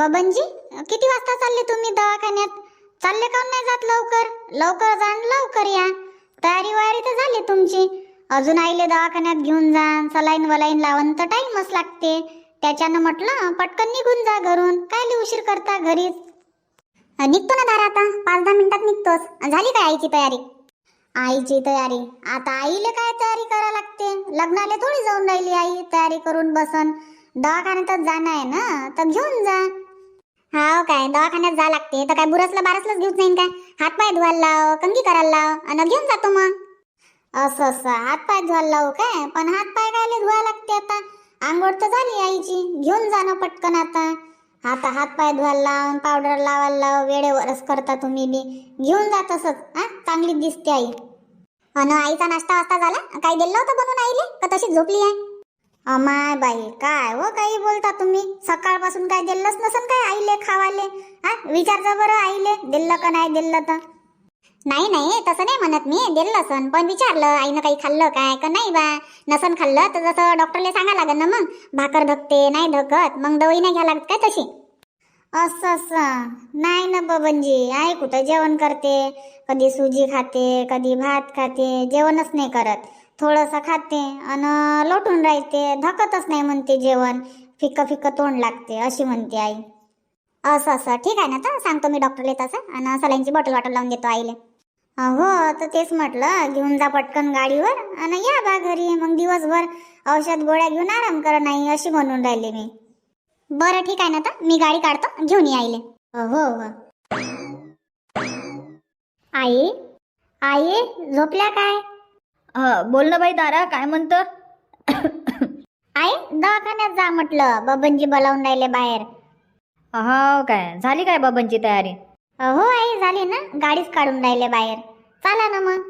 बबनजी किती वाजता चालले तुम्ही दवाखान्यात? चालले काऊन नाही जात लवकर? लवकर जा लवकर या. तयारी वयारी तर झाली तुमची. अजून आईले दवाखान्यात घेऊन जा सलाईन वलाईन लावून तर टाईमच लागते. त्याच्यानं म्हटलं पटकन निघून जा घरून. काय उशीर करता घरीच? निघतो ना दारा आता. पाच दहा मिनिटात निघतोच झाली काय आईची तयारी? आईची तयारी. आता आईले काय तयारी करा लागते? लग्नाला थोडी जाऊन राहिली आई तयारी करून बसन. दवाखान्यातच जाणं आहे ना? तर घेऊन जा. हाव काय दवाखान्यात जा लागते तर काय बुरसला बारसलाच घेऊन जाईन काय? हात पाय धुवायला लाव कंगी करायला लाव आणि घेऊन जातो मग. असं असं हात पाय धुवायला लावू काय? पण हात पाय कायले धुवा लागते आता. आंघोळ तर झाली आईची घेऊन जाणं पटकन आता. आता हात पाय धुवायला लावून पावडर लावायला लाव वेळेवरच करता तुम्ही बी. घेऊन जा तसंच हा? चांगली दिसते आई. अन आईचा नाश्ता वास्ता झाला? काही दिलं होतं बनवून आईले? का तशीच झोपली आहे? अमाय बाई काय हो काही बोलता तुम्ही? सकाळपासून काय दिलंच नसन काय आईले खावाले? हा? विचारचं बरं आईले दिलं का नाही दिलं तर? नाही नाही तसं नाही म्हणत मी दिलं सन पण विचारलं आईनं काही खाल्लं काय का नाही बा? नसन खाल्लं तर जसं डॉक्टरला सांगा लागेल ना मग. भाकर धकते नाही धकत मग दवाई नाही घ्या लागत काय तशी? असं असं. नाही ना बबनजी आई कुठं जेवण करते? कधी सुजी खाते कधी भात खाते जेवणच नाही करत. थोडंसं खाते आणि लोटून राहते. धकतच नाही म्हणते जेवण. फिकं फिकं तोंड लागते अशी म्हणते आई. असं असं. ठीक आहे ना तर सांगतो मी डॉक्टरला तसं. आणि सलाईनची बॉटल वाटल लावून देतो आईले. हो तर तेच म्हटलं घेऊन जा पटकन गाडीवर आणि या बा घरी. मग दिवसभर औषध गोळ्या घेऊन आराम कर नाही अशी म्हणून राहिले मी. बरं ठीक आहे ना तर मी गाडी काढतो घेऊन ये आईले. हो हो आई? आई झोपल्या काय? हा बोल ना बाई दारा काय म्हणतं? आई दवाखान्यात जा म्हटलं. बबनजी बोलावून राहिले बाहेर. हा काय? झाली काय बाबांची तयारी? हो आई झाली ना. गाडीच काढून राहिले बाहेर. चला ना मग.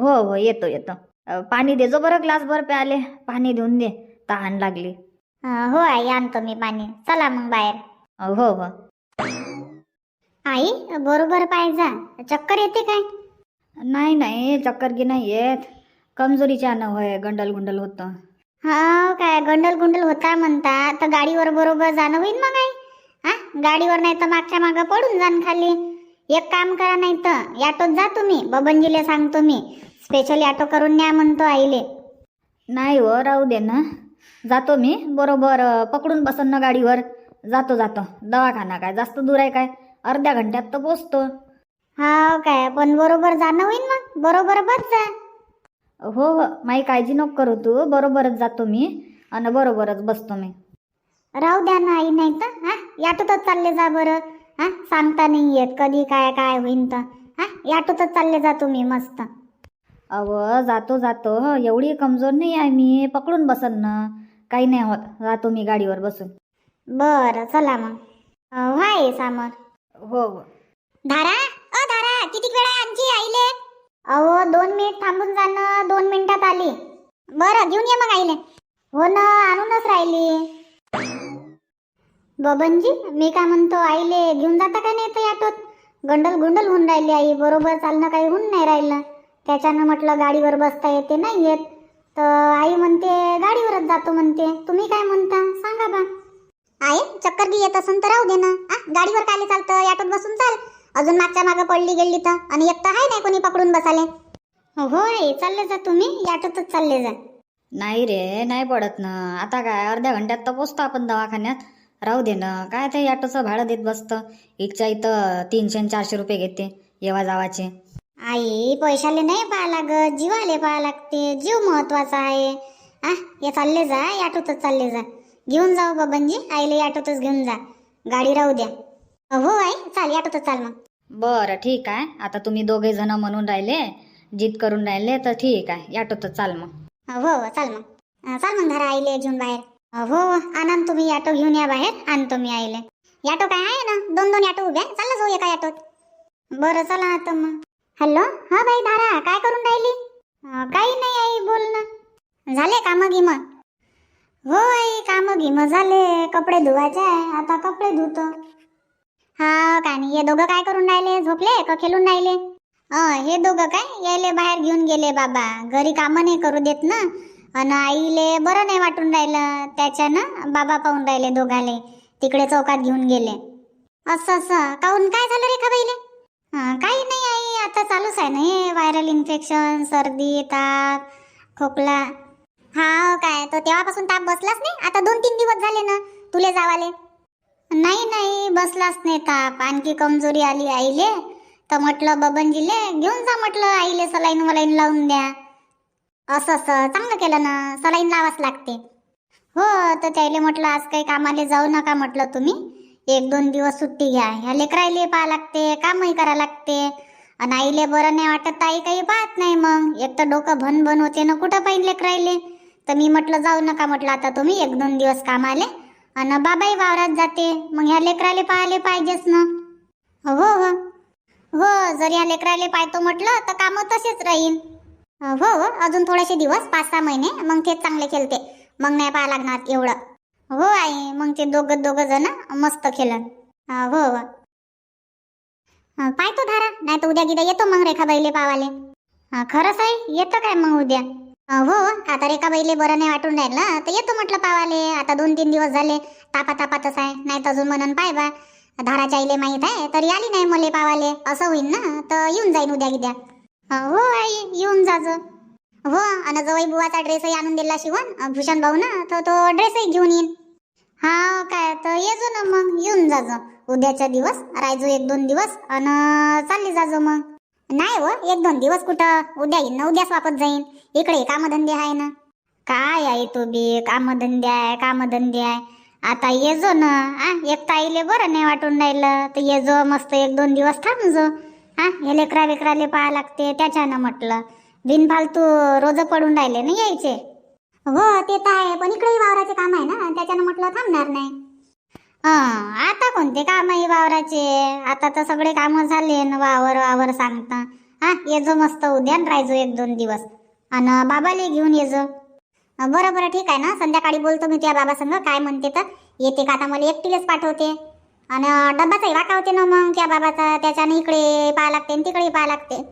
हो हो येतो येतो. अ, पाणी दे जो बरं ग्लास भर प्याले. पाणी देऊन दे. तहान लागली. अं, हो आई आणतो मी पाणी. चला मग बाहेर. अ, हो हो. आई बरोबर पाहिजे चक्कर येते काय? नाही नाही चक्कर की नाही येत. कमजोरीच्या न होय गंडल गुंडल होतं. हो काय गंडल गुंडल होता म्हणता तर गाडीवर बरोबर जाणं होईल मग आई हा? गाडीवर नाही तर मागच्या मागं पडून जाण खाली. एक काम करा नाही तर ऑटोत जा तुम्ही बबनजीला सांगतो मी. स्पेशल ऑटो करून न्या म्हणतो आईले. नाही हो राहू दे ना. जातो मी बरोबर अ, पकडून बसन ना गाडीवर. जातो जातो. दवाखाना काय जास्त दूर आहे काय? अर्ध्या घंट्यात तर पोचतो. हा काय पण बरोबर जाणं होईल मग बरोबर बस जा. हो हो. माही काळजी नको करू तू. बरोबरच जातो मी. आणि बरोबरच बसतो मी. राहू द्या ना आई नाही तर हा? ऑटोतच चालले जा बरं. हा? सांगता नाही येत. कधी काय काय होईन तर. हा? ऑटोतच चालले जा तुम्ही मस्त. अव जातो जातो. एवढी कमजोर नाही आहे मी. पकडून बसन ना. काही नाही होत. जातो मी गाडीवर बसून. बरं चला मग. अं, व्हाय सामर हो हो. धारा किती वेळ आहे आमची आईले अहो दोन मिनिट थांबून जाणं दोन मिनिटात आली. बरं घेऊन ये मग आईले. हो ना आणूनच राहिली. बबनजी मी काय म्हणतो आईले घेऊन जाता का नाही तर ऑटोत गंडल गुंडल होऊन राहिली आई. बरोबर चालणं काही होऊन नाही राहिलं. त्याच्यानं म्हटलं गाडीवर बसता येते नाही येत. तर आई म्हणते गाडीवरच जातो म्हणते. तुम्ही काय म्हणता? सांगा बा. आई चक्कर बी येत असन तर राहू दे ना. आ, गाडीवर काय चालतं? ऑटोत बसून चाल. अजून मागच्या मागं पडली गेली तर? आणि एक तर आहे नाही कोणी पकडून बसाले हो आई चालले जा तुम्ही ऑटोतच चालले जा. नाही रे नाही पडत ना. आता काय अर्ध्या घंट्यात तर पोचतो आपण दवाखान्यात. राहू दे ना काय ते ऑटोचं भाडं देत बसतं. इथच्या इथं तीनशे आणि चारशे रुपये घेते येवा जावाचे. आई पैशाले नाही पाहा लागत जीवाले पाहा लागते. जीव महत्त्वाचा आहे. आ ये चालले जा ऑटोतच चालले जा. घेऊन जाऊ बबनजी आईले ऑटोतच घेऊन जा. गाडी राहू द्या. हो आई चाल ऑटोतच चाल मग. बरं ठीक आहे. आता तुम्ही दोघे जण म्हणून राहिले जिद करून राहिले तर ठीक आहे. ऑटोतच चाल मग. हो हो चाल मग. अं, चाल मग धरा आईले घेऊन बाहेर. अं, हो आणा न तुम्ही ऑटो घेऊन या बाहेर आणतो मी आईले. ऑटो काय आहे ना? दोन दोन ऑटो उभ्या चालला जाऊ एका ऑटोत बरं चला आता मग. हॅलो? हा बाई धारा. काय करून राहिली? अं, काही नाही आई बोल ना. झाले कामं गिम हो आई कामं गिम झाले. कपडे धुवायचे आहे. आता कपडे धुतो. हा का नाही. हे दोघं काय करून राहिले? झोपले का खेळून राहिले? हे दोघं काय? यायले बाहेर घेऊन गेले बाबा. घरी कामं नाही करू देत ना. अन आईले बरं नाही वाटून राहिलं. त्याच्यानं बाबा पाहून राहिले दोघाले. तिकडे चौकात घेऊन गेले. असं असं. काहून काय झालं रे बाईले काही नाही आई. आता चालूच आहे ना हे व्हायरल इन्फेक्शन सर्दी ताप खोकला. हा काय? तर तेव्हापासून ताप बसलाच नाही? आता दोन तीन दिवस झाले ना. तुले जावाले. नाही नाही बसलाच नाही ताप आणखी कमजोरी आली आईले. तर म्हटलं बबनजीले घेऊन जा म्हटलं आईले सलाईन वलाईन लावून द्या. असं असं चांगलं केलं ना सलाईन लावाच लागते. हो तर त्याले म्हटलं आज काही कामाले जाऊ नका म्हटलं तुम्ही. एक दोन दिवस सुट्टी घ्या. ह्या लेकरायले पाहा लागते कामही करा लागते. आणि आईले बरं नाही वाटत तर आई काही पाहत नाही मग. एक तर डोकं भन भन होते ना कुठं पाहिजे लेकरायले तर मी म्हटलं जाऊ नका म्हटलं आता तुम्ही एक दोन दिवस कामाले. आणि बाबाही वावरात जाते. मग ह्या लेकराले पाहायला पाहिजेच ना. हो हो. हो जर या लेकराले पाहतो म्हटलं तर कामं तसेच राहील हो हो. अजून थोडेसे दिवस पाच सहा महिने मग तेच चांगले खेळते. मग नाही पाहा लागणार एवढं. हो आई. मग ते दोघं दोघं जण मस्त खेळन. हा, हो. हो पाहतो धारा. नाही तर उद्या गिद्या येतो मग रेखाबाईले पावाले. खरंच आहे येतं काय मग उद्या? हो आता बैले बरं नाही वाटून राहिलं तर येतो म्हटलं पावाले. आता दोन तीन दिवस झाले तापा तापातच आहे नाही तर अजून म्हणून पाय बा. धाराच्या आईले माहीत आहे तरी आली नाही मले पावाले. असं होईन ना तर येऊन जाईन उद्या गिद्या. हो आई येऊन जाज हो आणि जवळ बुवाचा ड्रेसही आणून दिला शिवण भूषण भाऊ ना तर तो ड्रेसही घेऊन येईन. हा काय तर येजो ना मग येऊन जाजो उद्याचा दिवस रायजो एक दोन दिवस आणि चालली जाजो मग. नाही हो एक दोन दिवस कुठं? उद्या येईन ना उद्याच वापस जाईन. इकडे कामधंदे आहे ना. काय आहे तू बी कामधंदे आहे कामधंदे आहे. आता येजो ना आ एक ताईले बरं नाही वाटून राहिलं. तर येजो मस्त एक दोन दिवस थांबजो हा हे लेकरा लेकराले पाहा लागते त्याच्यानं म्हटलं. बिनफालतू रोज पडून राहिले ना यायचे. हो ते तर आहे पण इकडेही वावराचे काम आहे ना त्याच्यानं म्हटलं थांबणार नाही. आता कोणते काम आहे वावराचे? आता तर सगळे काम झाले न वावर वावर सांगता. हा ये जो मस्त उद्या राहायचो एक दोन दिवस. आणि बाबाले घेऊन ये जो. बरं बरं ठीक आहे ना? संध्याकाळी बोलतो मी त्या बाबा संग काय म्हणते तर? येते का आता मला एकटीलेच पाठवते. आणि डब्बाचाही वाटा होते ना मग त्या बाबाचा. त्याच्यानं इकडे पाहा लागते आणि तिकडे पाहा लागते.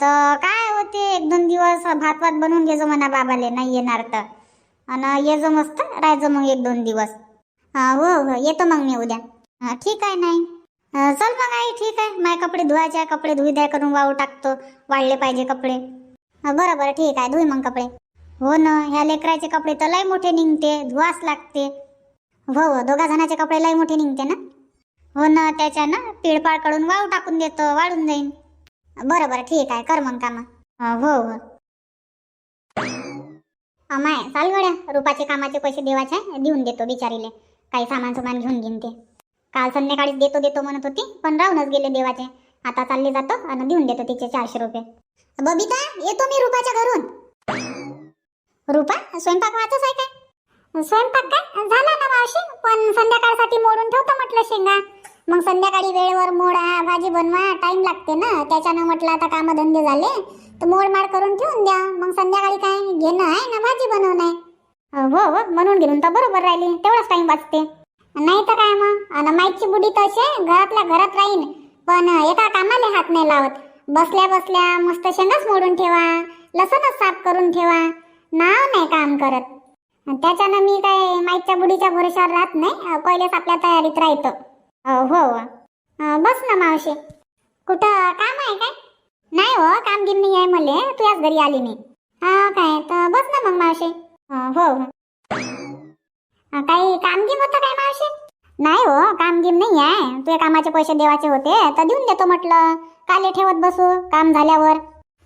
तर काय होते? एक दोन दिवस भात भात बनवून घेजो म्हणा बाबाले. नाही येणार तर. आणि ये जो मस्त राहायचो मग एक दोन दिवस. हा हो हो येतो मग मी उद्या. हा ठीक आहे नाही. चल मग आई ठीक आहे. माझे कपडे धुवायचे आहे कपडे धुई द्या करून वाळू टाकतो. वाळले पाहिजे कपडे. बरं बरं ठीक आहे धुई मग कपडे. हो ना ह्या लेकराचे कपडे तर लय मोठे निघते धुवाच लागते. हो हो दोघा जणाचे कपडे लय मोठे निघते ना? हो ना त्याच्यानं पिळपाळ काढून वाळू टाकून देतो वाळून जाईन बरं बरं ठीक आहे कर मग कामं. हो हो अमाय चाल गड्या रुपाचे कामाचे पैसे देवाचे देऊन देतो बिचारीले. काही सामान सुमान घेऊन घेईन ते. काल संध्याकाळीच देतो देतो म्हणत होती पण राहूनच गेले देवाचे. आता चालले जातो आणि देऊन देतो तिचे चारशे रुपये. बबिता येतो मी रुपाच्या घरून. रुपा स्वयंपाक वाचच आहे काय? स्वयंपाक काय? झाला ना मावशी पण संध्याकाळसाठी मोडून ठेवतो म्हटलं शेंगा. मग संध्याकाळी वेळेवर मोडा भाजी बनवा टाइम लागते ना. त्याच्यानं म्हटलं आता कामधंदे झाले तर मोडमाड करून ठेवून द्या. मग संध्याकाळी काय? घेणं आहे ना भाजी बनवणं आहे. हो हो म्हणून घेऊन तर बरोबर राहिली. तेवढाच टाइम वाचते. नाही तर काय मग? आणि माईची बुडी तसे घरातल्या घरात राहीन. पण एका कामाला हात नाही लावत. बसल्या बसल्या मस्त शेंगाच मोडून ठेवा लसणच साफ करून ठेवा. नाव नाही काम करत. त्याच्यानं मी काय माईच्या बुडीच्या भरोशावर राहत नाही पहिलेच आपल्या तयारीत राहतो. हो, हो. बस ना मावशी. कुठं काम आहे काय? नाही हो काम गिम नाही आहे मला. तू याच घरी आली मी हा काय तर बस ना मग मावशी. हो हो. काही काम गिम होतं काय मावशी? नाही हो काम गिम नाही आहे. तुझ्या कामाचे पैसे देवाचे होते तर देऊन देतो म्हटलं. काले ठेवत बसू काम झाल्यावर.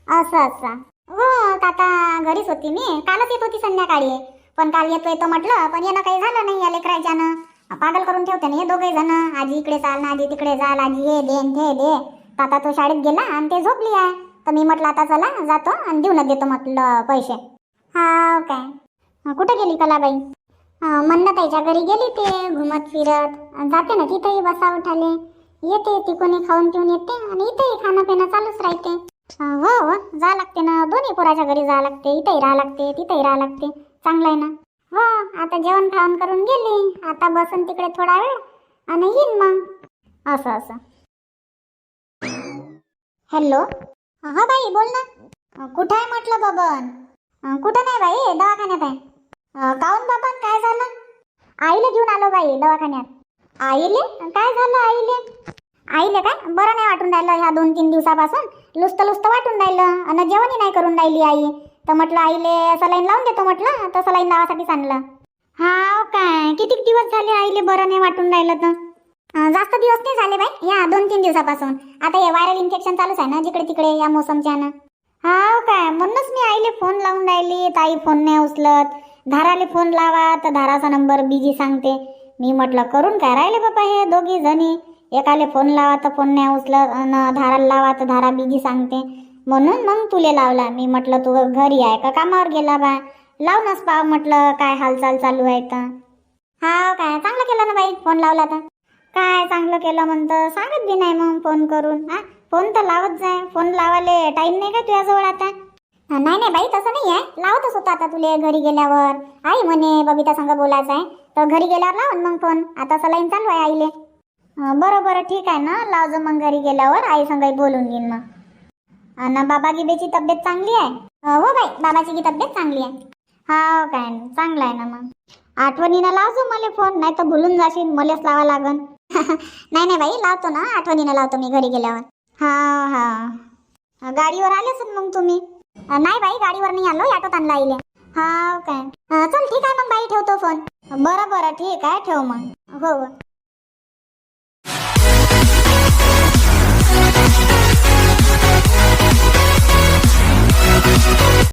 असं असं. हो काका घरीच होती मी. कालच येत होती संध्याकाळी. पण काल येतो येतो म्हटलं पण येणं काही झालं नाही या लेकराच्यानं. पागल करून ठेवते ना हे दोघे जण. आजी इकडे चाल ना आजी तिकडे चाल आजी हे दे हे दे. काका आता तो शाळेत गेला आणि ते झोपली आहे. तर मी म्हटलं आता चला जातो आणि देऊन देतो म्हटलं पैसे. हा हो काय. कुठे गेली कलाबाई? अं, मंदाताईच्या घरी गेली ते घुमत फिरत. जाते ना तिथेही बसा उठाले येते तिकोणी खाऊन पिऊन येते आणि इथेही खाणं पिणं चालूच राहते. हो हो जा लागते ना. दोन्ही पोराच्या घरी जा लागते. इथेही राहा लागते तिथेही राहा लागते. चांगलं आहे ना? हो आता जेवण खाऊन करून गेली. आता बसून तिकडे थोडा वेळ आणि येईन मग. असं असं. हॅलो? हा हो, बाई बोल ना. कुठं आहे म्हटलं बबन? कुठं नाही बाई दवाखान्यात आहे. काऊन बाबा काय झालं? आईला घेऊन आलो बाई दवाखान्यात. आईले? काय झालं आईले? आईले काय? बरं नाही वाटून राहिलं ह्या दोन तीन दिवसापासून. लुस्त लुस्त वाटून राहिलं. आणि जेवणही नाही करून राहिली आई. तर म्हटलं आईले सलाईन लावून देतो म्हटलं. तर सलाईन लावासाठी आणलं. हा काय? किती दिवस झाले आईले बरं नाही वाटून राहिलं तर? जास्त दिवस नाही झाले बाई या दोन तीन दिवसापासून. आता हे व्हायरल इन्फेक्शन चालूच आहे ना जिकडे तिकडे या मोसमच्यानं. हा काय? म्हणूनच मी आईले फोन लावून राहिली. ताई फोन नाही उचलत. धाराले फोन लावा तर धाराचा नंबर बिजी सांगते. मी म्हटलं करून काय राहिले बाबा हे दोघी जणी? एकाले फोन लावा तर फोन नाही उचलत न धाराला लावा तर धारा बिजी सांगते. म्हणून मग तुले लावला. मी म्हटलं तू घरी आहे का? कामावर गेला बा. लावूनच पाव म्हटलं काय हालचाल चालू आहे तर. हा काय चांगलं केलं ना बाई फोन लावला तर. काय चांगलं केलं म्हणतं सांगत बी नाही मग फोन करून हा? फोन तर लावत जाय फोन लावाले टाईम नाही का तुझ्याजवळ आता? नाही नाही बाई तसं नाही आहे लावतच होता आता तुले घरी गेल्यावर. आई म्हणे बबिता संग बोलायचं आहे तर घरी गेल्यावर लावून मग फोन आता सलाईन चालू आहे आईले. बरं बरं ठीक आहे ना. लावजो मग घरी गेल्यावर. आई संग बोलून घेईन मग. आणि बाबा गिबेची तब्येत चांगली आहे? हो बाई बाबाची की तब्येत चांगली आहे. हा काय चांगलं आहे ना मग. आठवणीनं लावजो मला फोन नाही तर भुलून जाशील मलेच लावा लागन. नाही नाही बाई लावतो ना. आठवणीनं लावतो मी घरी गेल्यावर. हा. हा गाडीवर आलेच मग तुम्ही. नाही बाई गाडीवर नाही आलो ऑटोत आणला आईले हा काय. चल ठीक आहे मग बाई ठेवतो फोन बरं बरं ठीक आहे ठेव मग. हो. हो.